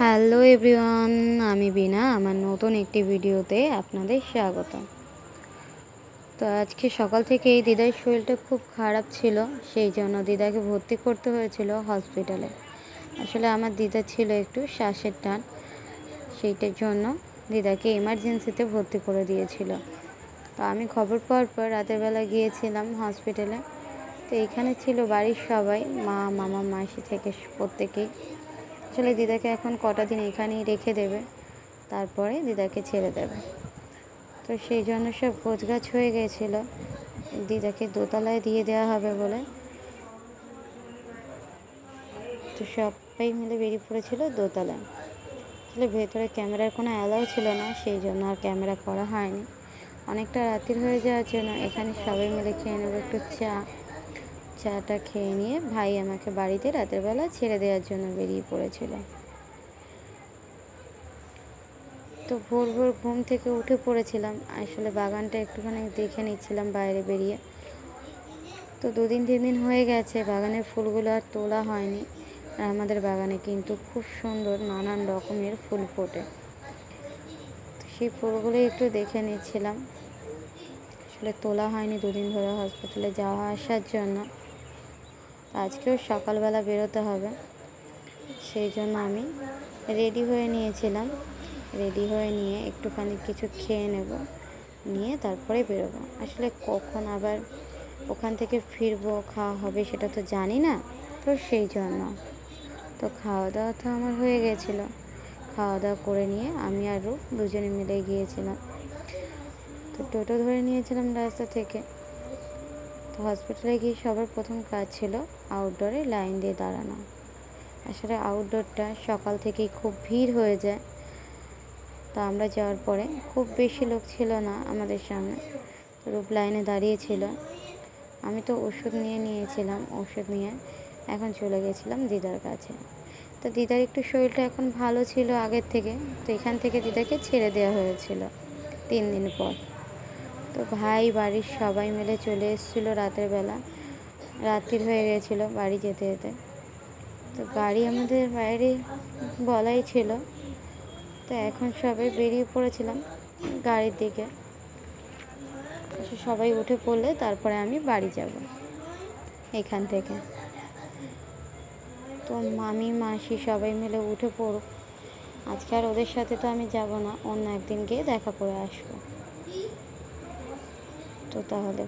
Hello everyone, আমি বিনা আমার নতুন একটি ভিডিওতে আপনাদের স্বাগত তো আজকে সকাল থেকে এই দিদার শরীরটা খুব খারাপ ছিল, সেই জন্য দিদাকে ভর্তি করতে হয়েছিল হসপিটালে। আসলে আমার দিদা ছিল একটু শ্বাসের টান, সেইটার জন্য দিদাকে এমার্জেন্সিতে ভর্তি করে দিয়েছিল। তো আমি খবর পাওয়ার পর রাতের বেলা গিয়েছিলাম হসপিটালে। তো এখানে ছিল বাড়ির সবাই, মা, মামা, মাসি থেকে প্রত্যেকেই। আসলে দিদাকে এখন কটা দিন এখানেই রেখে দেবে, তারপরে দিদাকে ছেড়ে দেবে। তো সেই জন্য সব গোছগাছ হয়ে গেছিল। দিদাকে দোতলায় দিয়ে দেওয়া হবে বলে। তো সবাই মিলে বেরিয়ে পড়েছিল দোতলায়। আসলে ভেতরে ক্যামেরার কোনো অ্যালাউ ছিল না, সেই জন্য আর ক্যামেরা করা হয়নি। অনেকটা রাত্রির হয়ে যাওয়ার জন্য এখানে সবাই মিলে খেয়ে নেব একটু চা। চাটা খেয়ে নিয়ে ভাই আমাকে বাড়িতে রাতের বেলা ছেড়ে দেওয়ার জন্য বেরিয়ে পড়েছিল। তো ভোর ভোর ঘুম থেকে উঠে পড়েছিলাম। আসলে বাগানটা একটুখানি দেখে নিচ্ছিলাম বাইরে বেরিয়ে। তো দুদিন, তিন দিন হয়ে গেছে, বাগানের ফুলগুলো আর তোলা হয়নি। আমাদের বাগানে কিন্তু খুব সুন্দর নানান রকমের ফুল ফোটে। সেই ফুলগুলো একটু দেখে নিচ্ছিলাম। আসলে তোলা হয়নি দুদিন ধরে হসপিটালে যাওয়া আসার জন্য। আজকেও সকালবেলা বেরোতে হবে। সেই জন্য আমি রেডি হয়ে নিয়েছিলাম। রেডি হয়ে নিয়ে একটুখানি কিছু খেয়ে নেব। নিয়ে তারপরে বেরোবো। আসলে কখন আবার ওখান থেকে ফিরবো, খাওয়া হবে সেটা তো জানি না। তো সেই জন্য। তো খাওয়া দাওয়া তো আমার হয়ে গেছিল। খাওয়া দাওয়া করে নিয়ে আমি আর রূপ দুজনে মিলে গিয়েছিলাম। তো টোটো ধরে নিয়েছিলাম রাস্তা থেকে। তো হসপিটালে গিয়ে সবার প্রথম কাজ ছিল আউটডোরে লাইন দিয়ে দাঁড়ানো। আসলে আউটডোরটা সকাল থেকেই খুব ভিড় হয়ে যায়। তো আমরা যাওয়ার পরে খুব বেশি লোক ছিল না আমাদের সামনে, রূপ লাইনে দাঁড়িয়েছিল আমি তো ওষুধ নিয়ে নিয়েছিলাম, ওষুধ নিয়ে এখন চলে গেছিলাম দিদার কাছে। তো দিদার একটু শরীরটা এখন ভালো ছিল আগের থেকে, তো এখান থেকে দিদাকে ছেড়ে দেওয়া হয়েছিল তিন দিন পর। তো ভাই, বাড়ির সবাই মিলে চলে এসেছিল রাতের বেলা। রাত্রির হয়ে গেছিল বাড়ি যেতে যেতে। তো গাড়ি আমাদের বাইরে বলাই ছিল। তো এখন সবাই বেরিয়ে পড়েছিলাম গাড়ির দিকে। সবাই উঠে পড়লে তারপরে আমি বাড়ি যাব এখান থেকে। তো মামি, মাসি সবাই মিলে উঠে পড়ুক। আজকে আর ওদের সাথে তো আমি যাব না, অন্য একদিন গিয়ে দেখা করে আসব। তো তাহলে